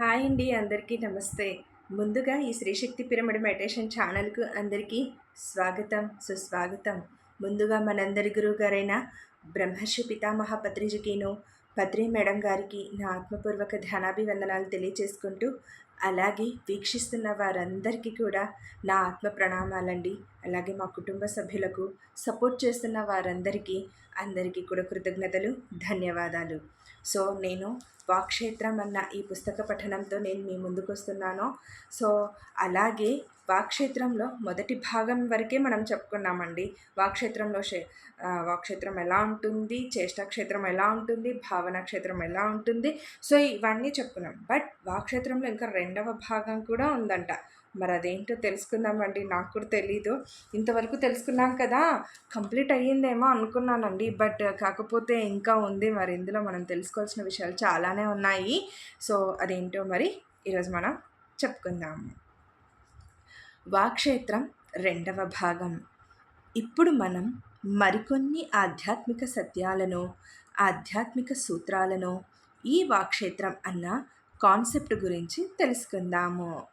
Hi అండి అందరికీ నమస్తే. ముందుగా ఈ శ్రీశక్తి పిరమిడ్ మెడిటేషన్ ఛానల్కు అందరికీ స్వాగతం సుస్వాగతం. ముందుగా మనందరి గురువు గారైన బ్రహ్మర్షి పితామహ పత్రిజకిను పత్రి మేడం గారికి నా ఆత్మపూర్వక ధ్యానాభివందనాలు తెలియచేసుకుంటూ అలాగే వీక్షిస్తున్న వారందరికీ కూడా నా ఆత్మ ప్రణామాలండి. అలాగే మా కుటుంబ సభ్యులకు సపోర్ట్ చేస్తున్న వారందరికీ అందరికీ కూడా కృతజ్ఞతలు ధన్యవాదాలు. సో నేను వాక్షేత్రం అన్న ఈ పుస్తక పఠనంతో నేను మీ ముందుకు వస్తున్నాను సో అలాగే వాక్షేత్రంలో మొదటి భాగం వరకే మనం చెప్పుకున్నామండి. వాక్షేత్రంలో వాక్షేత్రం ఎలా ఉంటుంది చేష్టాక్షేత్రం ఎలా ఉంటుంది భావనాక్షేత్రం ఎలా ఉంటుంది సో ఇవన్నీ చెప్పుకున్నాం. బట్ వాక్షేత్రంలో ఇంకా రెండవ భాగం కూడా ఉందంట. మరి అదేంటో తెలుసుకుందామండి. నాకు కూడా తెలీదు. ఇంతవరకు తెలుసుకున్నాం కదా. కంప్లీట్ అయ్యిందేమో అనుకున్నానండి. బట్ కాకపోతే ఇంకా ఉంది. మరి ఇందులో మనం తెలుసుకోవాల్సిన విషయాలు చాలానే ఉన్నాయి. సో అదేంటో మరి ఈరోజు మనం చెప్పుకుందాము వాక్షేత్రం రెండవ భాగం. ఇప్పుడు మనం మరికొన్ని ఆధ్యాత్మిక సత్యాలను ఆధ్యాత్మిక సూత్రాలను ఈ వాక్షేత్రం అన్న కాన్సెప్ట్ గురించి తెలుసుకుందాము.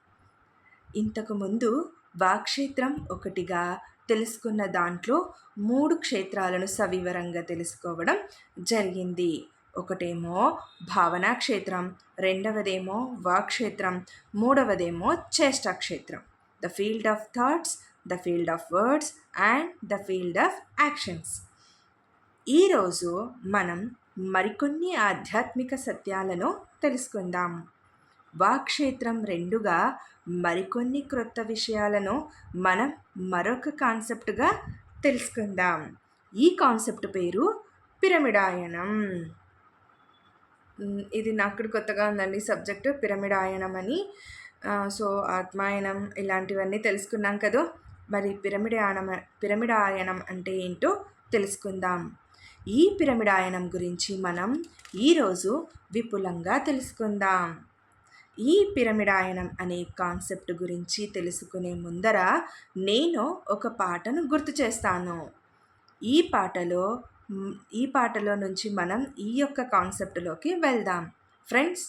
ఇంతకుముందు వాక్షేత్రం ఒకటిగా తెలుసుకున్న దాంట్లో మూడు క్షేత్రాలను సవివరంగా తెలుసుకోవడం జరిగింది. ఒకటేమో భావనా క్షేత్రం రెండవదేమో వాక్షేత్రం మూడవదేమో చేష్టాక్షేత్రం the field of thoughts the field of words and the field of actions. ఈరోజు మనం మరికొన్ని ఆధ్యాత్మిక సత్యాలను తెలుసుకుందాం. వాక్షేత్రం రెండుగా మరికొన్ని క్రొత్త విషయాలను మనం మరొక కాన్సెప్ట్గా తెలుసుకుందాం. ఈ కాన్సెప్ట్ పేరు పిరమిడాయనం. ఇది నాకు కొత్తగా ఉందండి సబ్జెక్టు పిరమిడాయనం అని. సో ఆత్మాయనం ఇలాంటివన్నీ తెలుసుకున్నాం కదా. మరి పిరమిడాయనం పిరమిడాయనం అంటే ఏంటో తెలుసుకుందాం. ఈ పిరమిడాయనం గురించి మనం ఈరోజు విపులంగా తెలుసుకుందాం. ఈ పిరమిడాయనం అనే కాన్సెప్ట్ గురించి తెలుసుకునే ముందర నేను ఒక పాటను గుర్తు చేస్తాను. ఈ పాటలో ఈ పాటలో నుంచి మనం ఈ యొక్క కాన్సెప్ట్లోకి వెళ్దాం. ఫ్రెండ్స్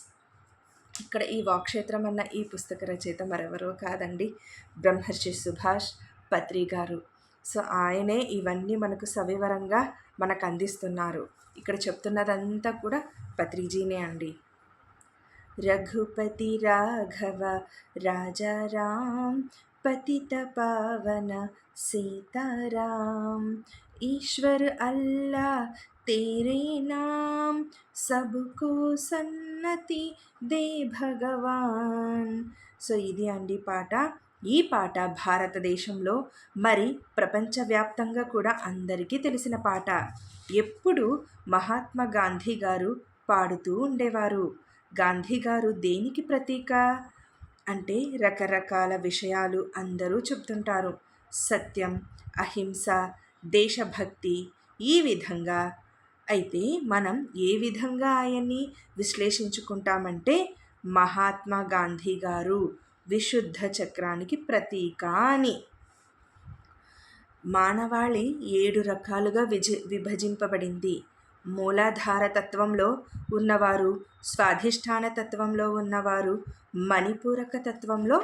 ఇక్కడ ఈ వాక్షేత్రం అన్న ఈ పుస్తక రచయిత మరెవరో కాదండి బ్రహ్మర్షి సుభాష్ పత్రి గారు. సో ఆయనే ఇవన్నీ మనకు సవివరంగా మనకు అందిస్తున్నారు. ఇక్కడ చెప్తున్నదంతా కూడా పత్రిజీనే అండి. रघुपति राघव राजा राम पतित पावन सीताराम ईश्वर अल्लाह तेरे नाम सबको సన్నతి దే భగవాన్ సో ఇది అండి పాట ఈ పాట భారతదేశంలో మరి ప్రపంచవ్యాప్తంగా కూడా అందరికీ తెలిసిన పాట ఎప్పుడు మహాత్మా గాంధీ గారు పాడుతూ ఉండేవారు గాంధీ గారు దేనికి ప్రతీక? అంటే రకరకాల విషయాలు అందరూ చెప్తుంటారు. సత్యం అహింస దేశభక్తి ఈ విధంగా. అయితే మనం ఏ విధంగా ఆయన్ని విశ్లేషించుకుంటామంటే మహాత్మా గాంధీ గారు విశుద్ధ చక్రానికి ప్రతీక అని. మానవాళి ఏడు రకాలుగా విజ విభజింపబడింది. మూలాధార తత్వంలో ఉన్నవారు స్వాధిష్టాన తత్వంలో ఉన్నవారు మణిపూరక తత్వంలో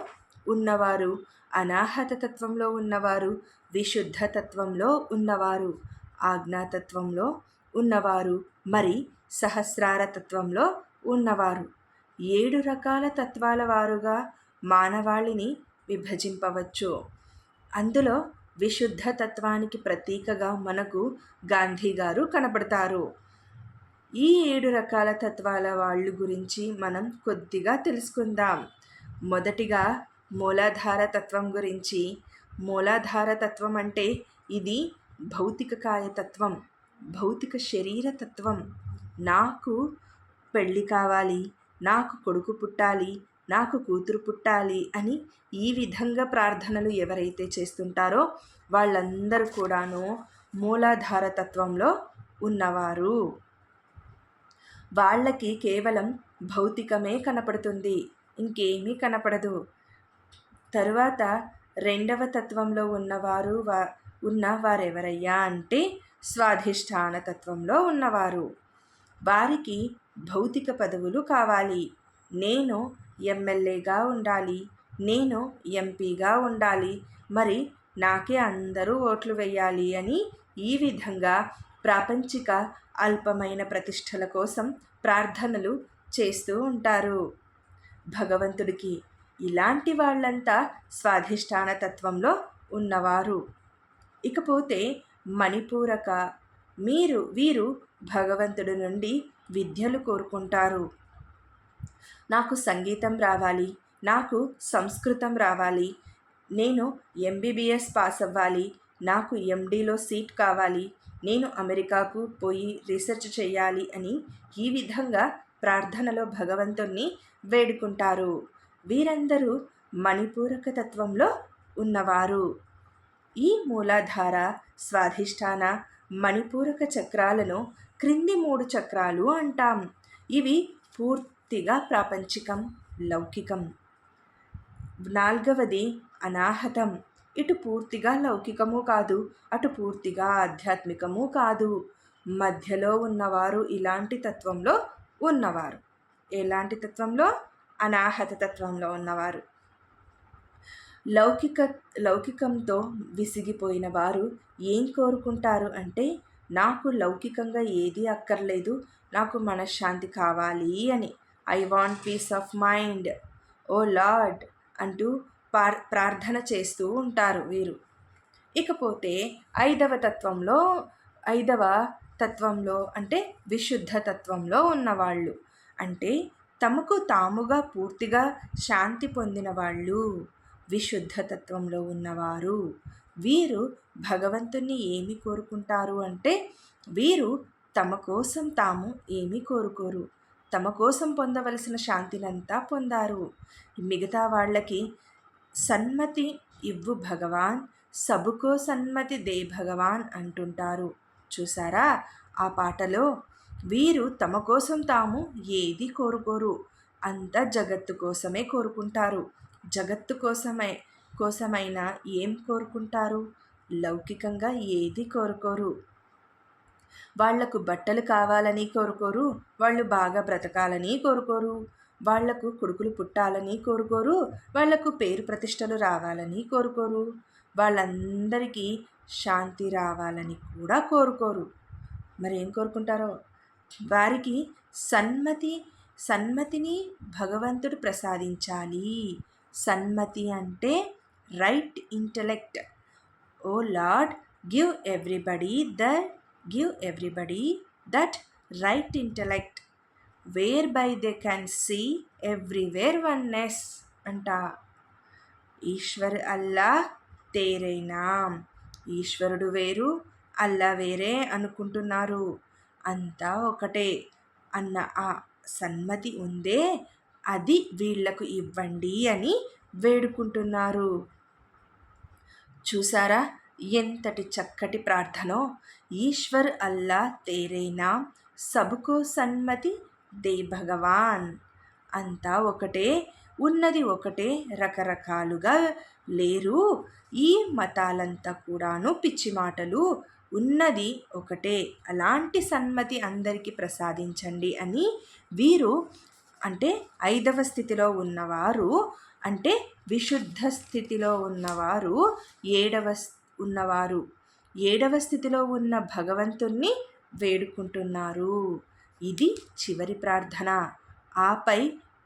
ఉన్నవారు అనాహత తత్వంలో ఉన్నవారు విశుద్ధ తత్వంలో ఉన్నవారు ఆజ్ఞాతత్వంలో ఉన్నవారు మరి సహస్రార తత్వంలో ఉన్నవారు. ఏడు రకాల తత్వాల వారుగా మానవాళిని విభజింపవచ్చు. అందులో విశుద్ధ తత్వానికి ప్రతీకగా మనకు గాంధీ గారు కనబడతారు ఈ ఏడు రకాల తత్వాల వాళ్ళు గురించి మనం కొద్దిగా తెలుసుకుందాం. మొదటిగా మూలాధార తత్వం గురించి. మూలాధార తత్వం అంటే ఇది భౌతిక కాయతత్వం భౌతిక శరీర తత్వం. నాకు పెళ్ళి కావాలి నాకు కొడుకు పుట్టాలి నాకు కూతురు పుట్టాలి అని ఈ విధంగా ప్రార్థనలు ఎవరైతే చేస్తుంటారో వాళ్ళందరూ కూడాను మూలాధార తత్వంలో ఉన్నవారు. వాళ్ళకి కేవలం భౌతికమే కనపడుతుంది ఇంకేమీ కనపడదు. తరువాత రెండవ తత్వంలో ఉన్నవారు వా ఉన్న వారెవరయ్యా అంటే స్వాధిష్టాన తత్వంలో ఉన్నవారు. వారికి భౌతిక పదవులు కావాలి. నేను ఎమ్మెల్యేగా ఉండాలి. నేను ఎంపీగా ఉండాలి. మరి నాకే అందరూ ఓట్లు వేయాలి అని ఈ విధంగా ప్రాపంచిక అల్పమైన ప్రతిష్టల కోసం ప్రార్థనలు చేస్తూ ఉంటారు. భగవంతుడికి ఇలాంటి వాళ్ళంతా స్వాధిష్టాన తత్వంలో ఉన్నవారు. ఇకపోతే మణిపూరక మీరు వీరు భగవంతుడి నుండి విద్యలు కోరుకుంటారు. నాకు సంగీతం రావాలి నాకు సంస్కృతం రావాలి నేను ఎంబీబీఎస్ పాస్ అవ్వాలి నాకు ఎండీలో సీట్ కావాలి నేను అమెరికాకు పోయి రీసెర్చ్ చేయాలి అని ఈ విధంగా ప్రార్థనలో భగవంతుణ్ణి వేడుకుంటారు. వీరందరూ మణిపూరక తత్వంలో ఉన్నవారు. ఈ మూలాధార స్వాధిష్టాన మణిపూరక చక్రాలను క్రింది మూడు చక్రాలు అంటాం. ఇవి పూర్తిగా ప్రాపంచికం లౌకికం. నాల్గవది అనాహతం. ఇటు పూర్తిగా లౌకికము కాదు అటు పూర్తిగా ఆధ్యాత్మికము కాదు. మధ్యలో ఉన్నవారు ఇలాంటి తత్వంలో ఉన్నవారు. ఎలాంటి తత్వంలో? అనాహత తత్వంలో ఉన్నవారు. లౌకిక లౌకికంతో విసిగిపోయిన వారు ఏం కోరుకుంటారు అంటే నాకు లౌకికంగా ఏది అక్కర్లేదు నాకు మనశ్శాంతి కావాలి అని. I want peace of mind O Lord అంటూ ప్రార్థన చేస్తూ ఉంటారు వీరు. ఇకపోతే ఐదవ తత్వంలో ఐదవ తత్వంలో అంటే విశుద్ధ తత్వంలో ఉన్నవాళ్ళు అంటే తమకు తాముగా పూర్తిగా శాంతి పొందిన వాళ్ళు. విశుద్ధ తత్వంలో ఉన్నవారు. వీరు భగవంతుని ఏమి కోరుకుంటారు అంటే వీరు తమ కోసం తాము ఏమి కోరుకోరు. తమ కోసం పొందవలసిన శాంతినంతా పొందారు. మిగతా వాళ్ళకి సన్మతి ఇవ్వు భగవాన్ సబుకో సన్మతి దే భగవాన్ అంటుంటారు. చూసారా ఆ పాటలో వీరు తమ కోసం తాము ఏది కోరుకోరు అంత జగత్తు కోసమే కోరుకుంటారు. జగత్తు కోసమే కోసమైనా ఏం కోరుకుంటారు? లౌకికంగా ఏది కోరుకోరు? వాళ్ళకు బట్టలు కావాలని కోరుకోరు వాళ్ళు బాగా బ్రతకాలని కోరుకోరు. వాళ్ళకు కొడుకులు పుట్టాలని కోరుకోరు వాళ్ళకు పేరు ప్రతిష్టలు రావాలని కోరుకోరు. వాళ్ళందరికీ శాంతి రావాలని కూడా కోరుకోరు. మరి ఏం కోరుకుంటారో? వారికి సన్మతి సన్మతిని భగవంతుడు ప్రసాదించాలి. సన్మతి అంటే right intellect. O Lord give everybody the give everybody that right intellect whereby they can see everywhere oneness అంట. ఈశ్వర్ అల్లా తేరేనా ఈశ్వరుడు వేరు అల్లా వేరే అనుకుంటున్నారు. అంతా ఒకటే అన్న ఆ సన్మతి ఉందే అది వీళ్ళకు ఇవ్వండి అని వేడుకుంటున్నారు. చూసారా? ఎంతటి చక్కటి ప్రార్థనో ఈశ్వర్ అల్లా తేరేనా సబుకో సన్మతి దే భగవాన్. అంతా ఒకటే ఉన్నది ఒకటే రకరకాలుగా లేరు. ఈ మతాలంతా కూడాను పిచ్చి మాటలు ఉన్నది ఒకటే అలాంటి సన్మతి అందరికీ ప్రసాదించండి అని వీరు అంటే ఐదవ స్థితిలో ఉన్నవారు అంటే విశుద్ధ స్థితిలో ఉన్నవారు ఏడవ ఉన్నవారు. ఏడవ స్థితిలో ఉన్న భగవంతుణ్ణి వేడుకుంటున్నారు. ఇది చివరి ప్రార్థన. ఆపై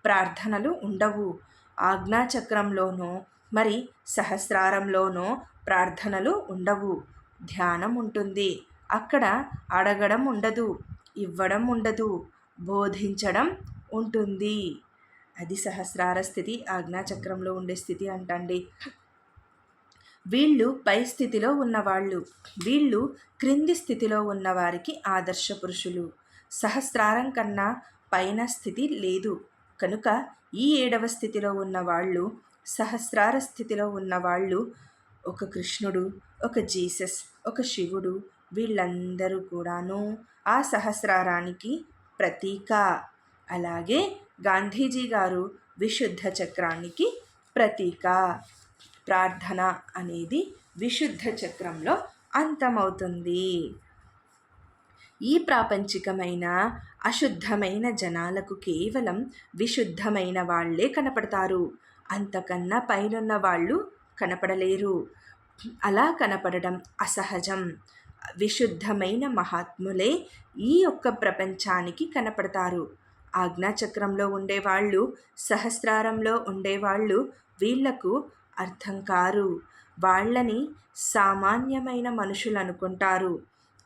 ప్రార్థనలు ఉండవు. ఆజ్ఞాచక్రంలోనో మరి సహస్రారంలోనో ప్రార్థనలు ఉండవు. ధ్యానం ఉంటుంది. అక్కడ అడగడం ఉండదు. ఇవ్వడం ఉండదు. బోధించడం ఉంటుంది. అది సహస్రార స్థితి ఆజ్ఞాచక్రంలో ఉండే స్థితి అంటండి. వీళ్ళు పై స్థితిలో ఉన్నవాళ్ళు. వీళ్ళు క్రింది స్థితిలో ఉన్నవారికి ఆదర్శ పురుషులు సహస్రారం కన్నా పైన స్థితి లేదు. కనుక ఈ ఏడవ స్థితిలో ఉన్నవాళ్ళు సహస్రార స్థితిలో ఉన్నవాళ్ళు ఒక కృష్ణుడు ఒక జీసస్ ఒక శివుడు వీళ్ళందరూ కూడాను ఆ సహస్రారానికి ప్రతీక. అలాగే గాంధీజీ గారు విశుద్ధ చక్రానికి ప్రతీక. ప్రార్థన అనేది విశుద్ధ చక్రంలో అంతమవుతుంది. ఈ ప్రాపంచికమైన అశుద్ధమైన జనాలకు కేవలం విశుద్ధమైన వాళ్ళే కనపడతారు. అంతకన్నా పైనున్న వాళ్ళు కనపడలేరు. అలా కనపడడం అసహజం. విశుద్ధమైన మహాత్ములే ఈ యొక్క ప్రపంచానికి కనపడతారు. ఆజ్ఞాచక్రంలో ఉండేవాళ్ళు సహస్రారంలో ఉండేవాళ్ళు వీళ్ళకు అర్థం కారు. వాళ్ళని సామాన్యమైన మనుషులు అనుకుంటారు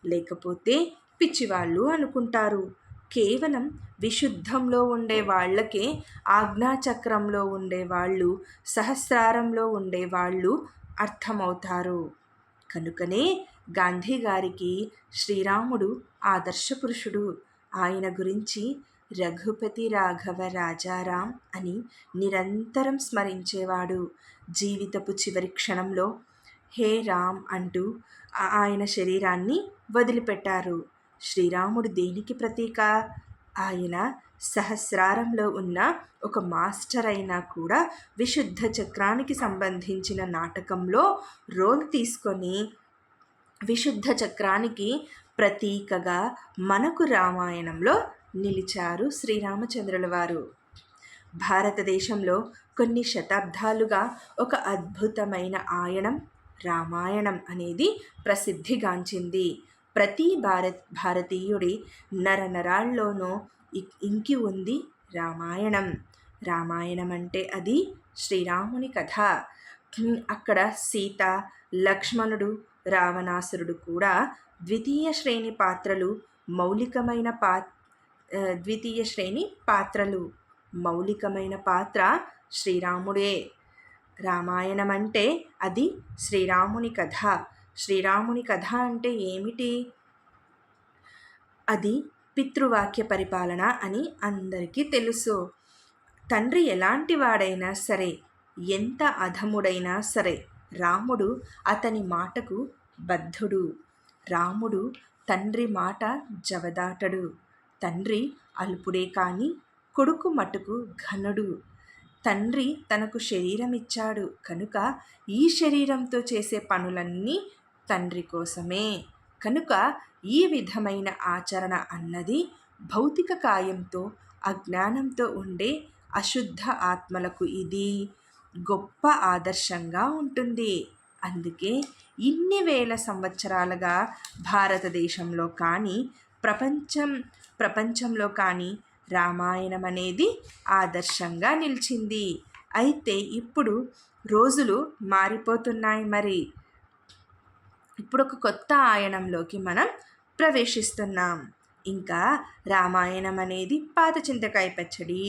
లేకపోతే పిచ్చివాళ్ళు అనుకుంటారు. కేవలం విశుద్ధంలో ఉండే వాళ్ళకే ఆజ్ఞాచక్రంలో ఉండేవాళ్ళు సహస్రారంలో ఉండేవాళ్ళు అర్థమవుతారు. కనుకనే గాంధీ గారికి శ్రీరాముడు ఆదర్శ పురుషుడు ఆయన గురించి రఘుపతి రాఘవ రాజారాం అని నిరంతరం స్మరించేవాడు. జీవితపు చివరి క్షణంలో హే రామ్ అంటూ ఆయన శరీరాన్ని వదిలిపెట్టారు. శ్రీరాముడు దేనికి ప్రతీక? ఆయన సహస్రారంలో ఉన్న ఒక మాస్టర్ అయినా కూడా విశుద్ధ చక్రానికి సంబంధించిన నాటకంలో రోల్ తీసుకొని విశుద్ధ చక్రానికి ప్రతీకగా మనకు రామాయణంలో నిలిచారు శ్రీరామచంద్రుల వారు భారతదేశంలో కొన్ని శతాబ్దాలుగా ఒక అద్భుతమైన ఆయనం రామాయణం అనేది ప్రసిద్ధిగాంచింది. ప్రతి భారత్ భారతీయుడి నరనరాల్లోనూ ఇంకి ఉంది రామాయణం. రామాయణం అంటే అది శ్రీరాముని కథ. అక్కడ సీత లక్ష్మణుడు రావణాసురుడు కూడా ద్వితీయ శ్రేణి పాత్రలు మౌలికమైన పా ద్వితీయ శ్రేణి పాత్రలు. మౌలికమైన పాత్ర శ్రీరాముడే. రామాయణం అంటే అది శ్రీరాముని కథ. శ్రీరాముని కథ అంటే ఏమిటి? అది పితృవాక్య పరిపాలన అని అందరికీ తెలుసు. తండ్రి ఎలాంటి వాడైనా సరే ఎంత అధముడైనా సరే రాముడు అతని మాటకు బద్ధుడు. రాముడు తండ్రి మాట జవదాటడు. తండ్రి అల్పుడే కాని కొడుకు మటుకు ఘనుడు. తండ్రి తనకు శరీరం ఇచ్చాడు కనుక ఈ శరీరంతో చేసే పనులన్నీ తండ్రి కోసమే. కనుక ఈ విధమైన ఆచరణ అన్నది భౌతిక కాయంతో అజ్ఞానంతో ఉండే అశుద్ధ ఆత్మలకు ఇది. గొప్ప ఆదర్శంగా ఉంటుంది. అందుకే ఇన్ని వేల సంవత్సరాలుగా భారతదేశంలో కానీ ప్రపంచం ప్రపంచంలో కానీ రామాయణం అనేది ఆదర్శంగా నిలిచింది. అయితే ఇప్పుడు రోజులు మారిపోతున్నాయి మరి. ఇప్పుడు ఒక కొత్త ఆయనంలోకి మనం ప్రవేశిస్తున్నాం. ఇంకా రామాయణం అనేది పాత చింతకాయ పచ్చడి.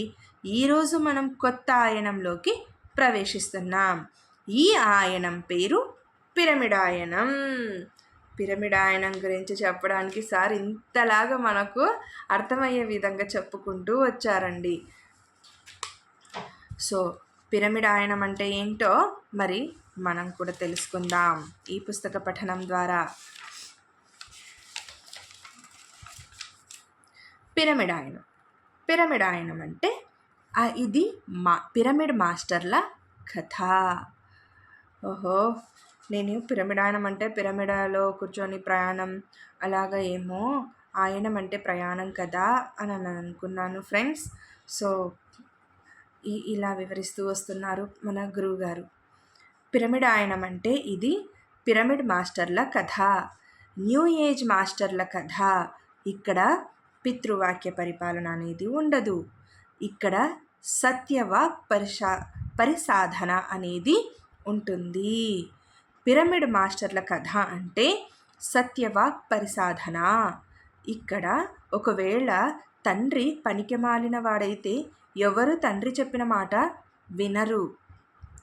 ఈరోజు మనం కొత్త ఆయనంలోకి ప్రవేశిస్తున్నాం. ఈ ఆయనం పేరు పిరమిడాయనం పిరమిడ్ ఆయనం గురించి చెప్పడానికి సార్ ఇంతలాగా మనకు అర్థమయ్యే విధంగా చెప్పుకుంటూ వచ్చారండి. సో పిరమిడాయనం అంటే ఏంటో మరి మనం కూడా తెలుసుకుందాం. ఈ పుస్తక పఠనం ద్వారా. పిరమిడ్ ఆయనం. పిరమిడ్ ఆయనం అంటే ఇది మా పిరమిడ్ మాస్టర్ల కథ. ఓహో నేను పిరమిడాయనం అంటే పిరమిడలో కూర్చొని ప్రయాణం అలాగా ఏమో ఆయనం అంటే ప్రయాణం కదా అని అనుకున్నాను ఫ్రెండ్స్. సో ఈ ఇలా వివరిస్తూ వస్తున్నారు మన గురువుగారు. పిరమిడ్ ఆయనం అంటే ఇది పిరమిడ్ మాస్టర్ల కథ. న్యూ ఏజ్ మాస్టర్ల కథ. ఇక్కడ పితృవాక్య పరిపాలన అనేది ఉండదు. ఇక్కడ సత్యవాక్ పరిశా పరిసాధన అనేది ఉంటుంది. పిరమిడ్ మాస్టర్ల కథ అంటే సత్యవాక్ పరిసాధన. ఇక్కడ ఒకవేళ తండ్రి పనికిమాలిన వాడైతే ఎవరు తండ్రి చెప్పిన మాట వినరు?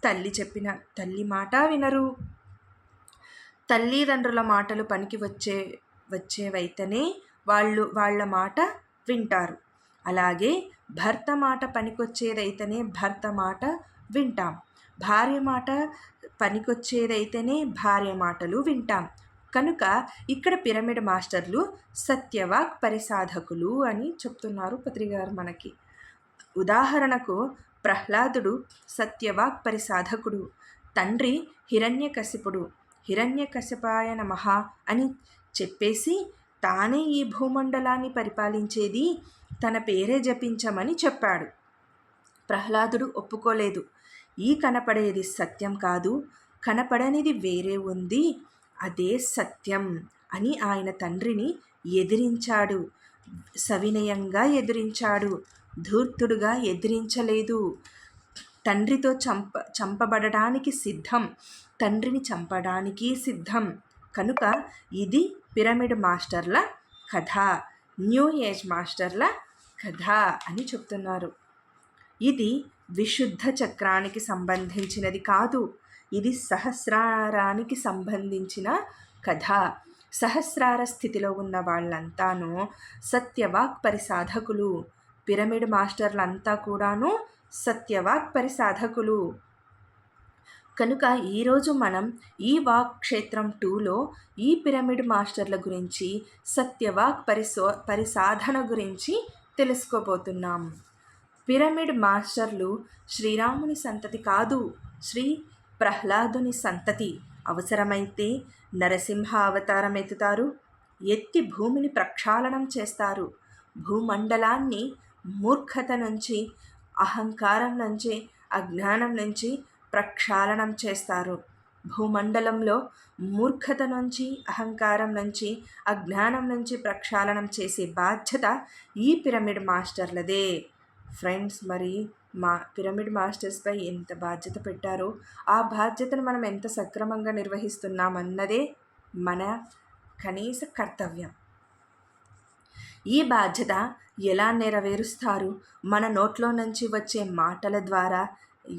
తల్లి చెప్పిన తల్లి మాట వినరు. తల్లిదండ్రుల మాటలు పనికి వచ్చే వచ్చేవైతేనే వాళ్ళు వాళ్ళ మాట వింటారు. అలాగే భర్త మాట పనికొచ్చేదైతేనే భర్త మాట వింటాం. భార్య మాట పనికొచ్చేదైతేనే భార్య మాటలు వింటాం. కనుక ఇక్కడ పిరమిడ్ మాస్టర్లు సత్యవాక్ పరిసాధకులు అని చెప్తున్నారు పత్రిగారు మనకి. ఉదాహరణకు ప్రహ్లాదుడు సత్యవాక్ పరిసాధకుడు తండ్రి హిరణ్యకశిపుడు హిరణ్యకశపాయ నమః అని చెప్పేసి తానే ఈ భూమండలాన్ని పరిపాలించేది తన పేరే జపించమని చెప్పాడు. ప్రహ్లాదుడు ఒప్పుకోలేదు. ఈ కనపడేది సత్యం కాదు కనపడనిది వేరే ఉంది. అదే సత్యం అని ఆయన తండ్రిని ఎదిరించాడు. సవినయంగా ఎదిరించాడు. ధూర్తుడుగా ఎదిరించలేదు. తండ్రితో చంప చంపబడడానికి సిద్ధం. తండ్రిని చంపడానికి సిద్ధం. కనుక ఇది పిరమిడ్ మాస్టర్ల కథ. న్యూ ఏజ్ మాస్టర్ల కథ అని చెప్తున్నారు. ఇది విశుద్ధ చక్రానికి సంబంధించినది కాదు. ఇది సహస్రారానికి సంబంధించిన కథ. సహస్రార స్థితిలో ఉన్న వాళ్ళంతాను సత్యవాక్ పరిసాధకులు పిరమిడ్ మాస్టర్లంతా కూడాను సత్యవాక్ పరిసాధకులు కనుక ఈరోజు మనం ఈ వాక్ క్షేత్రం టూలో ఈ పిరమిడ్ మాస్టర్ల గురించి సత్యవాక్ పరిశో పరిసాధన గురించి తెలుసుకోబోతున్నాం. పిరమిడ్ మాస్టర్లు శ్రీరాముని సంతతి కాదు శ్రీ ప్రహ్లాదుని సంతతి అవసరమైతే నరసింహ అవతారం ఎత్తుతారు ఎత్తి భూమిని ప్రక్షాళనం చేస్తారు. భూమండలాన్ని మూర్ఖత నుంచి అహంకారం నుంచి అజ్ఞానం నుంచి ప్రక్షాళనం చేస్తారు. భూమండలంలో మూర్ఖత నుంచి అహంకారం నుంచి అజ్ఞానం నుంచి ప్రక్షాళనం చేసే బాధ్యత ఈ పిరమిడ్ మాస్టర్లదే. ఫ్రెండ్స్ మరి మా పిరమిడ్ మాస్టర్స్పై ఎంత బాధ్యత పెట్టారో ఆ బాధ్యతను మనం ఎంత సక్రమంగా నిర్వహిస్తున్నామన్నదే మన కనీస కర్తవ్యం. ఈ బాధ్యత ఎలా నెరవేరుస్తారు? మన నోట్లో నుంచి వచ్చే మాటల ద్వారా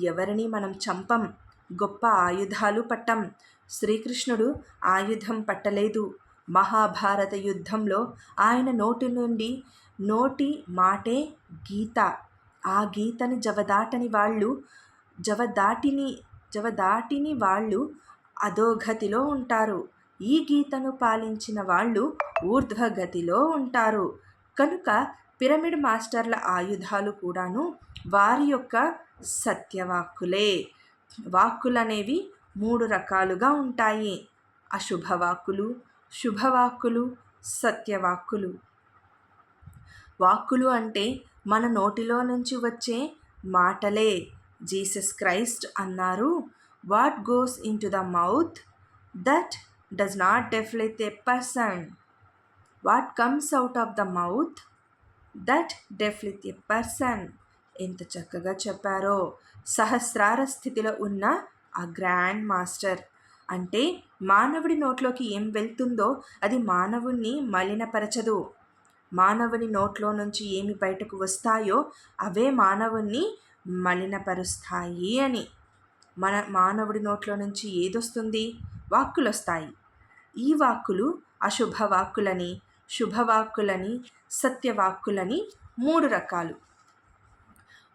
ఎవరిని మనం చంపం? గొప్ప ఆయుధాలు పట్టం? శ్రీకృష్ణుడు ఆయుధం పట్టలేదు. మహాభారత యుద్ధంలో ఆయన నోటి నుండి నోటి మాటే గీత. ఆ గీతని జవదాటని వాళ్ళు జవదాటిని జవదాటిని వాళ్ళు అధోగతిలో ఉంటారు. ఈ గీతను పాలించిన వాళ్ళు ఊర్ధ్వగతిలో ఉంటారు. కనుక పిరమిడ్ మాస్టర్ల ఆయుధాలు కూడాను వారి యొక్క సత్యవాక్కులే. వాక్కులనేవి మూడు రకాలుగా ఉంటాయి. అశుభవాక్కులు శుభవాక్కులు సత్యవాక్కులు. వాక్కులు అంటే మన నోటిలో నుంచి వచ్చే మాటలే. జీసస్ క్రైస్ట్ అన్నారు. What goes into the mouth? That does not defile a person. What comes out of the mouth? That defile a person. ఎంత చక్కగా చెప్పారో. సహస్రార స్థితిలో ఉన్న ఆ గ్రాండ్ మాస్టర్. అంటే మానవుడి నోట్లోకి ఏం వెళ్తుందో అది మానవుణ్ణి మలినపరచదు. మానవుని నోట్లో నుంచి ఏమి బయటకు వస్తాయో అవే మానవుణ్ణి మలినపరుస్తాయి అని. మన మానవుడి నోట్లో నుంచి ఏదొస్తుంది? వాక్కులు వస్తాయి ఈ వాక్కులు అశుభ వాక్కులని శుభవాక్కులని సత్యవాక్కులని మూడు రకాలు.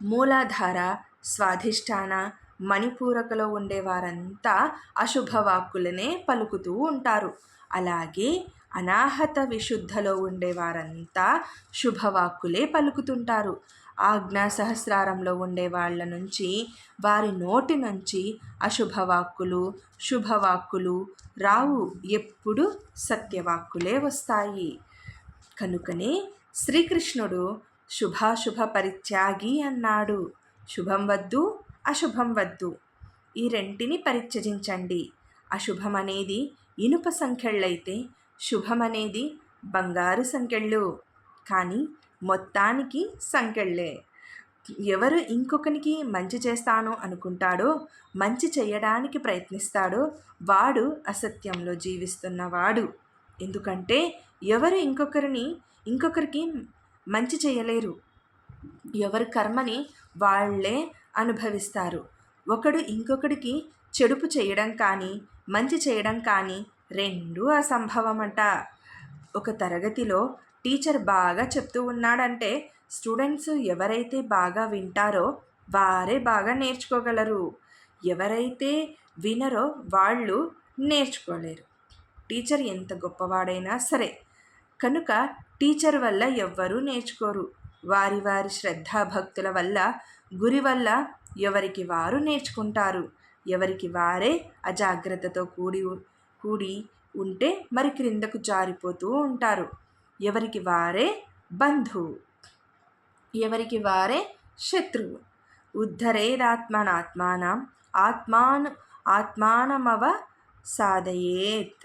మూలాధార స్వాధిష్టాన మణిపూరకలో ఉండేవారంతా అశుభవాక్కులనే పలుకుతూ ఉంటారు. అలాగే అనాహత విశుద్ధలో ఉండేవారంతా శుభవాక్కులే పలుకుతుంటారు. ఆజ్ఞా సహస్రారంలో ఉండే వాళ్ళ నుంచి వారి నోటి నుంచి అశుభవాక్కులు శుభవాక్కులు రావు ఎప్పుడు సత్యవాక్కులే వస్తాయి. కనుకనే శ్రీకృష్ణుడు శుభాశుభ పరిత్యాగి అన్నాడు. శుభం వద్దు అశుభం వద్దు. ఈ రెంటిని పరిత్యజించండి. అశుభం అనేది ఇనుప సంఖ్యళ్ళైతే శుభం అనేది బంగారు సంఖ్యళ్ళు కానీ మొత్తానికి సంఖ్యళ్ళే ఎవరు ఇంకొకరికి మంచి చేస్తాను అనుకుంటాడో మంచి చేయడానికి ప్రయత్నిస్తాడో వాడు అసత్యంలో జీవిస్తున్నవాడు. ఎందుకంటే ఎవరు ఇంకొకరిని ఇంకొకరికి మంచి చేయలేరు ఎవరి కర్మని వాళ్ళే అనుభవిస్తారు. ఒకడు ఇంకొకడికి చెడుపు చేయడం కానీ మంచి చేయడం కానీ రెండూ అసంభవమట. ఒక తరగతిలో టీచర్ బాగా చెప్తూ ఉన్నాడంటే స్టూడెంట్స్ ఎవరైతే బాగా వింటారో వారే బాగా నేర్చుకోగలరు. ఎవరైతే వినరో వాళ్ళు నేర్చుకోలేరు. టీచర్ ఎంత గొప్పవాడైనా సరే కనుక టీచర్ వల్ల ఎవ్వరూ నేర్చుకోరు. వారి వారి శ్రద్ధాభక్తుల వల్ల గురి వల్ల ఎవరికి వారు నేర్చుకుంటారు. ఎవరికి వారే అజాగ్రత్తతో కూడి కూడి ఉంటే మరి క్రిందకు జారిపోతూ ఉంటారు. ఎవరికి వారే బంధువు. ఎవరికి వారే శత్రువు. ఉద్ధరేదాత్మనాత్మానం ఆత్మాను ఆత్మానమవ సాధయేత్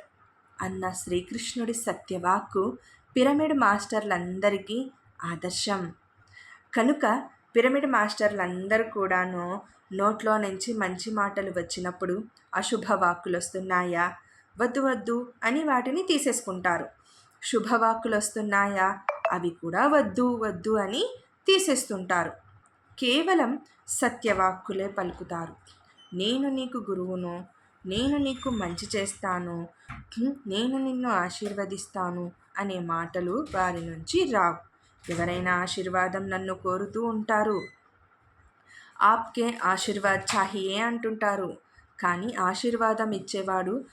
అన్న శ్రీకృష్ణుడి సత్యవాక్కు పిరమిడ్ మాస్టర్లందరికీ ఆదర్శం. కనుక పిరమిడ్ మాస్టర్లందరూ కూడాను నోట్లో నుంచి మంచి మాటలు వచ్చినప్పుడు అశుభ వాక్కులు వస్తున్నాయా వద్దు వద్దు అని వాటిని తీసేసుకుంటారు. శుభవాక్కులు వస్తున్నాయా అవి కూడా వద్దు వద్దు అని తీసేస్తుంటారు. కేవలం సత్యవాక్కులే పలుకుతారు. నేను నీకు గురువును నేను నీకు మంచి చేస్తాను నేను నిన్ను ఆశీర్వదిస్తాను అనే మాటలు వారి నుంచి రావు. ఎవరైనా ఆశీర్వాదం నన్ను కోరుతూ ఉంటారు. ఆప్కే ఆశీర్వాద్ చాహియే అంటుంటారు. కానీ ఆశీర్వాదం ఇచ్చేవాడు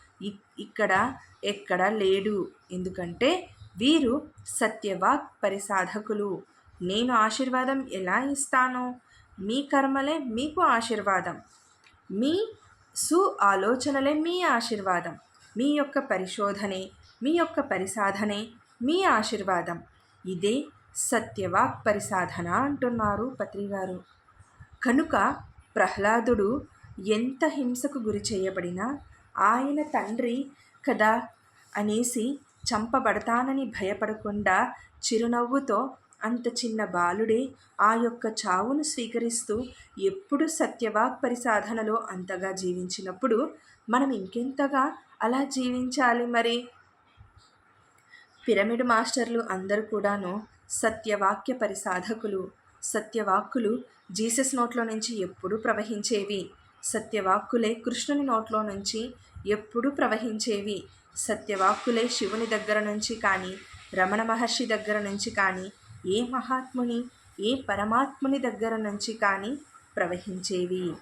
ఇక్కడ ఎక్కడ లేడు. ఎందుకంటే వీరు సత్యవాక్ పరిసాధకులు. నేను ఆశీర్వాదం ఎలా ఇస్తాను? మీ కర్మలే మీకు ఆశీర్వాదం. మీ సు ఆలోచనలే మీ ఆశీర్వాదం. మీ యొక్క పరిశోధనే మీ యొక్క పరిసాధనే మీ ఆశీర్వాదం. ఇదే సత్యవాక్ పరిసాధన అంటున్నారు పత్రిగారు. కనుక ప్రహ్లాదుడు ఎంత హింసకు గురి చేయబడినా ఆయన తండ్రి కదా అనేసి చంపబడతానని భయపడకుండా చిరునవ్వుతో అంత చిన్న బాలుడే ఆ యొక్క చావును స్వీకరిస్తూ ఎప్పుడు సత్యవాక్ పరిసాధనలో అంతగా జీవించినప్పుడు మనం ఇంకెంతగా అలా జీవించాలి మరి? పిరమిడ్ మాస్టర్లు అందరూ కూడాను సత్యవాక్య పరిసాధకులు సత్యవాక్కులు జీసస్ నోట్లో నుంచి ఎప్పుడూ ప్రవహించేవి. సత్యవాక్కులే కృష్ణుని నోట్లో నుంచి ఎప్పుడూ ప్రవహించేవి. సత్యవాక్కులే శివుని దగ్గర నుంచి కానీ రమణ మహర్షి దగ్గర నుంచి కానీ ఏ మహాత్ముని ఏ పరమాత్ముని దగ్గర నుంచి కానీ ప్రవహించేవి.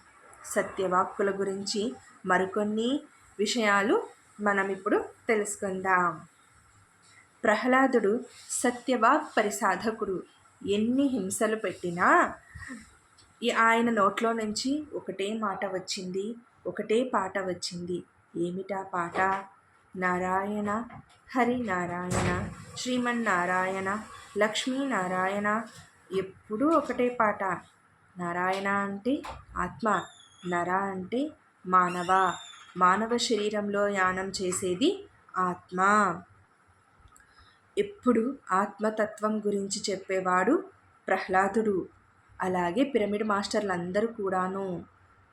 సత్యవాక్కుల గురించి మరికొన్ని విషయాలు మనం ఇప్పుడు తెలుసుకుందాం. ప్రహ్లాదుడు సత్యవాక్ పరిసాధకుడు. ఎన్ని హింసలు పెట్టినా ఆయన నోట్లో నుంచి ఒకటే మాట వచ్చింది ఒకటే పాట వచ్చింది. ఏమిటా పాట? నారాయణ హరి నారాయణ శ్రీమన్నారాయణ లక్ష్మీనారాయణ ఎప్పుడూ ఒకటే పాట. నారాయణ అంటే ఆత్మ నర అంటే మానవ. మానవ శరీరంలో యానం చేసేది ఆత్మ. ఎప్పుడు ఆత్మతత్వం గురించి చెప్పేవాడు ప్రహ్లాదుడు. అలాగే పిరమిడ్ మాస్టర్లందరూ కూడాను.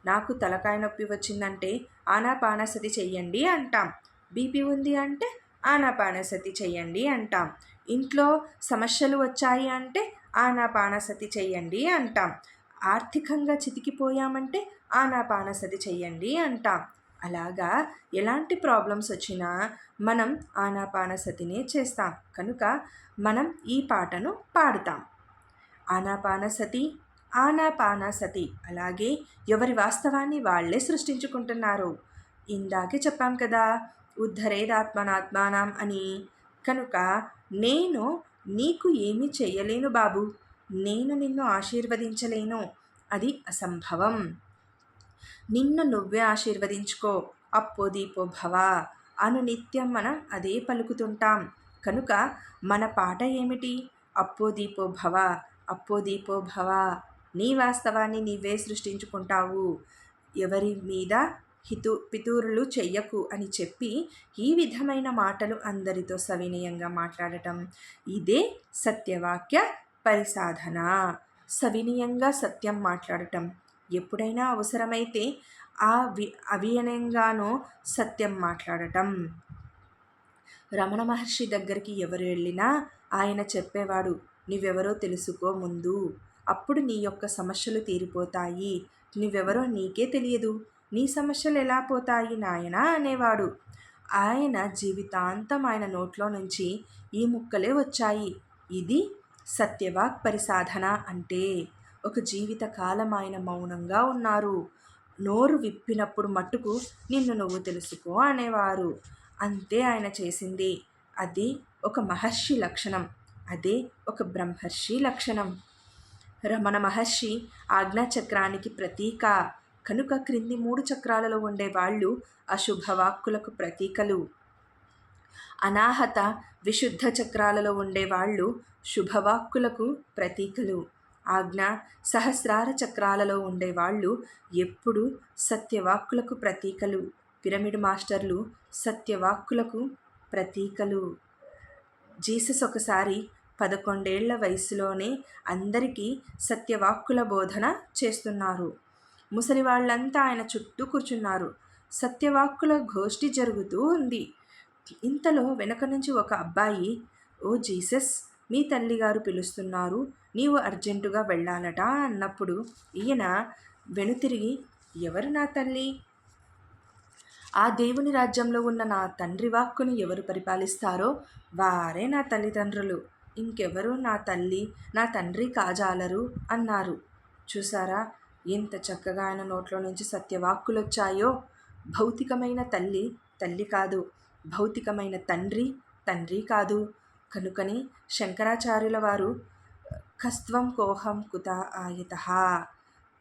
నాకు తలకాయ నొప్పి వచ్చిందంటే ఆనాపానసతి చెయ్యండి అంటాం. బీపీ ఉంది అంటే ఆనాపానసతి చెయ్యండి అంటాం. ఇంట్లో సమస్యలు వచ్చాయి అంటే ఆనాపానసతి చెయ్యండి అంటాం. ఆర్థికంగా చితికిపోయామంటే ఆనాపానసతి చెయ్యండి అంటాం. అలాగా ఎలాంటి ప్రాబ్లమ్స్ వచ్చినా మనం ఆనాపానసతినే చేస్తాం. కనుక మనం ఈ పాటను పాడుతాం. ఆనాపానసతి ఆనాపానసతి. అలాగే ఎవరి వాస్తవాన్ని వాళ్ళే సృష్టించుకుంటున్నారు. ఇందాకే చెప్పాం కదా ఉద్ధరేదాత్మనాత్మానం అని. కనుక నేను నీకు ఏమీ చేయలేను బాబు. నేను నిన్ను ఆశీర్వదించలేను. అది అసంభవం. నిన్ను నువ్వే ఆశీర్వదించుకో. అప్పో దీపో భవ. అను నిత్యం మనం అదే పలుకుతుంటాం. కనుక మన పాట ఏమిటి? అప్పో దీపో భవ. అప్పో దీపో భవ నీ వాస్తవాన్ని నీవే సృష్టించుకుంటావు. ఎవరి మీద హితు పితూరులు చెయ్యకు అని చెప్పి ఈ విధమైన మాటలు అందరితో సవినయంగా మాట్లాడటం. ఇదే సత్యవాక్య పరిసాధన. సవినయంగా సత్యం మాట్లాడటం. ఎప్పుడైనా అవసరమైతే ఆ వి అవినయంగానో సత్యం మాట్లాడటం. రమణ మహర్షి దగ్గరికి ఎవరు వెళ్ళినా ఆయన చెప్పేవాడు నువ్వెవరో తెలుసుకో ముందు. అప్పుడు నీ యొక్క సమస్యలు తీరిపోతాయి. నువ్వెవరో నీకే తెలియదు. నీ సమస్యలు ఎలా పోతాయి నాయన అనేవాడు. ఆయన జీవితాంతం ఆయన నోట్లో నుంచి ఈ ముక్కలే వచ్చాయి. ఇది సత్యవాక్ పరిసాధన అంటే ఒక జీవితకాలం ఆయన మౌనంగా ఉన్నారు. నోరు విప్పినప్పుడు మట్టుకు నిన్ను నువ్వు తెలుసుకో అనేవారు. అంతే ఆయన చేసింది. అది ఒక మహర్షి లక్షణం. అదే ఒక బ్రహ్మర్షి లక్షణం. రమణ మహర్షి ఆజ్ఞాచక్రానికి ప్రతీక. కనుక క్రింది మూడు చక్రాలలో ఉండే వాళ్ళు అశుభవాక్కులకు ప్రతీకలు. అనాహత విశుద్ధ చక్రాలలో ఉండేవాళ్ళు శుభవాక్కులకు ప్రతీకలు. ఆజ్ఞ సహస్రార చక్రాలలో ఉండేవాళ్ళు ఎప్పుడు సత్యవాక్కులకు ప్రతీకలు. పిరమిడ్ మాస్టర్లు సత్యవాక్కులకు ప్రతీకలు. జీసస్ ఒకసారి పదకొండేళ్ళ వయసులోనే అందరికీ సత్యవాక్కుల బోధన చేస్తున్నారు. ముసలి వాళ్ళంతా ఆయన చుట్టూ కూర్చున్నారు. సత్యవాక్కుల గోష్ఠి జరుగుతూ ఉంది. ఇంతలో వెనక నుంచి ఒక అబ్బాయి ఓ జీసస్ మీ తల్లిగారు పిలుస్తున్నారు. నీవు అర్జెంటుగా వెళ్ళాలట అన్నప్పుడు ఈయన వెనుతిరిగి ఎవరు నా తల్లి? ఆ దేవుని రాజ్యంలో ఉన్న నా తండ్రి వాక్కును ఎవరు పరిపాలిస్తారో వారే నా తల్లిదండ్రులు. ఇంకెవరు నా తల్లి నా తండ్రి కాజాలరు అన్నారు. చూసారా ఎంత చక్కగా ఆయన నోట్లో నుంచి సత్యవాక్కులు వచ్చాయో భౌతికమైన తల్లి తల్లి కాదు భౌతికమైన తండ్రి తండ్రి కాదు. కనుకని శంకరాచార్యుల వారు కస్త్వం కోహం కుత ఆయత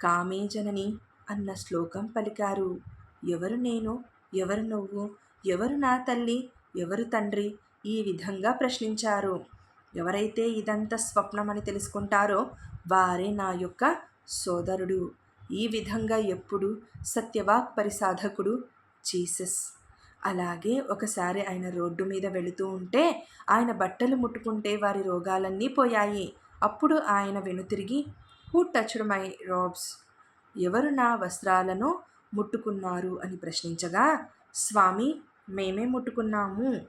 కామే జనని అన్న శ్లోకం పలికారు. ఎవరు నేను ఎవరు నువ్వు ఎవరు నా తల్లి ఎవరు తండ్రి ఈ విధంగా ప్రశ్నించారు. ఎవరైతే ఇదంతా స్వప్నమని తెలుసుకుంటారో వారే నా యొక్క సోదరుడు. ఈ విధంగా ఎప్పుడు సత్యవాక్ పరిసాధకుడు జీసస్. అలాగే ఒకసారి ఆయన రోడ్డు మీద వెళుతూ ఉంటే ఆయన బట్టలు ముట్టుకుంటే వారి రోగాలన్నీ పోయాయి. అప్పుడు ఆయన వెనుతిరిగి హూ టచ్డ్ మై రాబ్స్ ఎవరు నా వస్త్రాలను ముట్టుకున్నారు? అని ప్రశ్నించగా స్వామి మేమే ముట్టుకున్నాము.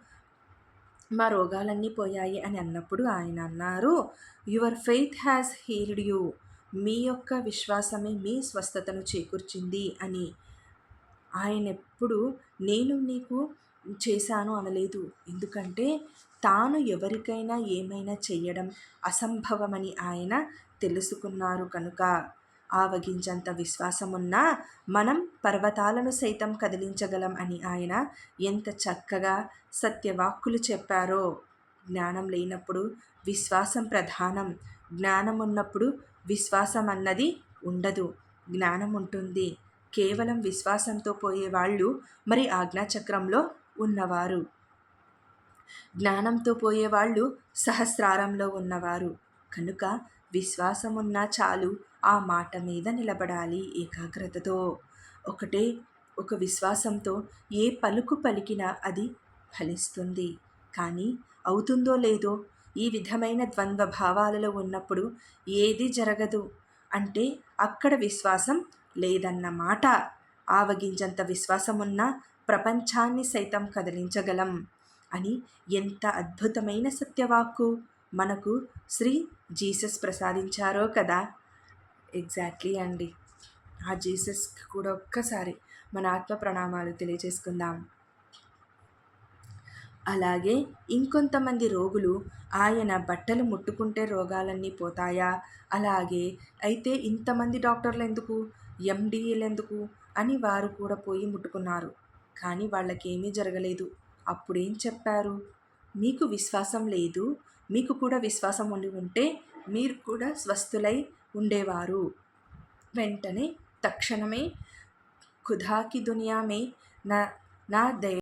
మా రోగాలన్నీ పోయాయి అని అన్నప్పుడు ఆయన అన్నారు your faith has healed you మీ యొక్క విశ్వాసమే మీ స్వస్థతను చేకూర్చింది అని. ఆయన ఎప్పుడు నేను నీకు చేశాను అనలేదు. ఎందుకంటే తాను ఎవరికైనా ఏమైనా చేయడం అసంభవమని ఆయన తెలుసుకున్నారు కనుక ఆవగించంత విశ్వాసమున్నా మనం పర్వతాలను సైతం కదిలించగలం అని ఆయన ఎంత చక్కగా సత్యవాక్కులు చెప్పారో. జ్ఞానం లేనప్పుడు విశ్వాసం ప్రధానం. జ్ఞానం ఉన్నప్పుడు విశ్వాసం అన్నది ఉండదు. జ్ఞానం ఉంటుంది. కేవలం విశ్వాసంతో పోయేవాళ్ళు మరి ఆజ్ఞాచక్రంలో ఉన్నవారు. జ్ఞానంతో పోయేవాళ్ళు సహస్రారంలో ఉన్నవారు. కనుక విశ్వాసమున్నా చాలు. ఆ మాట మీద నిలబడాలి ఏకాగ్రతతో. ఒకటే ఒక విశ్వాసంతో ఏ పలుకు పలికినా అది ఫలిస్తుంది. కానీ అవుతుందో లేదో ఈ విధమైన ద్వంద్వ భావాలలో ఉన్నప్పుడు ఏది జరగదు. అంటే అక్కడ విశ్వాసం లేదన్న మాట విశ్వాసం ఉన్న ప్రపంచాన్ని సైతం కదిలించగలం అని ఎంత అద్భుతమైన సత్యవాక్కు మనకు శ్రీ జీసస్ ప్రసాదించారో కదా! ఎగ్జాక్ట్లీ అండి. ఆ జీసస్కి కూడా ఒక్కసారి మన ఆత్మ ప్రణామాలు తెలియజేసుకుందాం. అలాగే ఇంకొంతమంది రోగులు ఆయన బట్టలు ముట్టుకుంటే రోగాలన్నీ పోతాయా? అలాగే అయితే ఇంతమంది డాక్టర్లు ఎందుకు? ఎండిఏలు ఎందుకు? అని వారు కూడా పోయి ముట్టుకున్నారు. కానీ వాళ్ళకేమీ జరగలేదు. అప్పుడేం చెప్పారు? మీకు విశ్వాసం లేదు. మీకు కూడా విశ్వాసం ఉండి ఉంటే మీరు కూడా స్వస్థులై ఉండేవారు. వెంటనే తక్షణమే ఖుదాకి దునియా మే నా నా దయ